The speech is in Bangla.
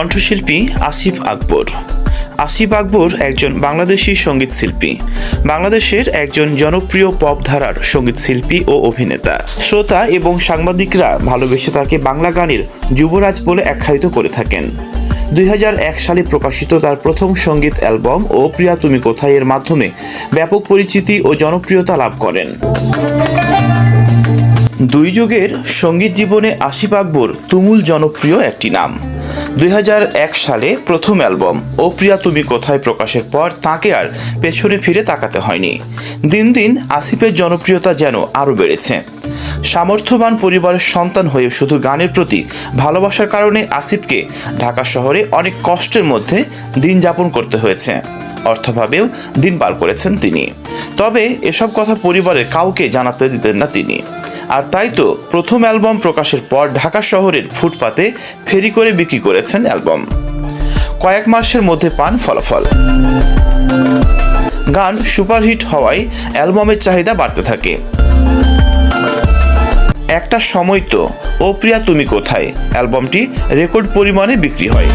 কণ্ঠশিল্পী আসিফ আকবর। আসিফ আকবর একজন বাংলাদেশি সংগীত শিল্পী। বাংলাদেশের একজন জনপ্রিয় পপ ধারার সংগীত শিল্পী ও অভিনেতা। শ্রোতা এবং সাংবাদিকরা ভালোবেসে তাকে বাংলা গানের যুবরাজ বলে আখ্যায়িত করে থাকেন। দুই হাজার এক সালে প্রকাশিত তার প্রথম সংগীত অ্যালবাম ও প্রিয়া তুমি কোথায় এর মাধ্যমে ব্যাপক পরিচিতি ও জনপ্রিয়তা লাভ করেন। দুই যুগের সংগীত জীবনে আসিফ আকবর তুমুল জনপ্রিয় একটি নাম। দুই হাজার এক সালে প্রথম অ্যালবাম, ও প্রিয়া তুমি কোথায় প্রকাশের পর তাকে আর পেছনে ফিরে তাকাতে হয়নি। দিন দিন আসিফের জনপ্রিয়তা যেন আরও বেড়েছে। সামর্থ্যবান পরিবারের সন্তান হয়ে শুধু গানের প্রতি ভালোবাসার কারণে আসিফকে ঢাকা শহরে অনেক কষ্টের মধ্যে দিন যাপন করতে হয়েছে। অর্থভাবেও দিন পার করেছেন তিনি। তবে এসব কথা পরিবারের কাউকে জানাতে দিতেন না তিনি। আর তাই তো প্রথম অ্যালবাম প্রকাশের পর ঢাকা শহরের ফুটপাতে ফেরি করে বিক্রি করেছেন অ্যালবাম। কয়েক মাসের মধ্যে পান ফলাফল। গান সুপারহিট হওয়ায় অ্যালবামের চাহিদা বাড়তে থাকে। একটা সময় তো, ও প্রিয়া, তুমি কোথায়? অ্যালবামটি রেকর্ড পরিমাণে বিক্রি হয়।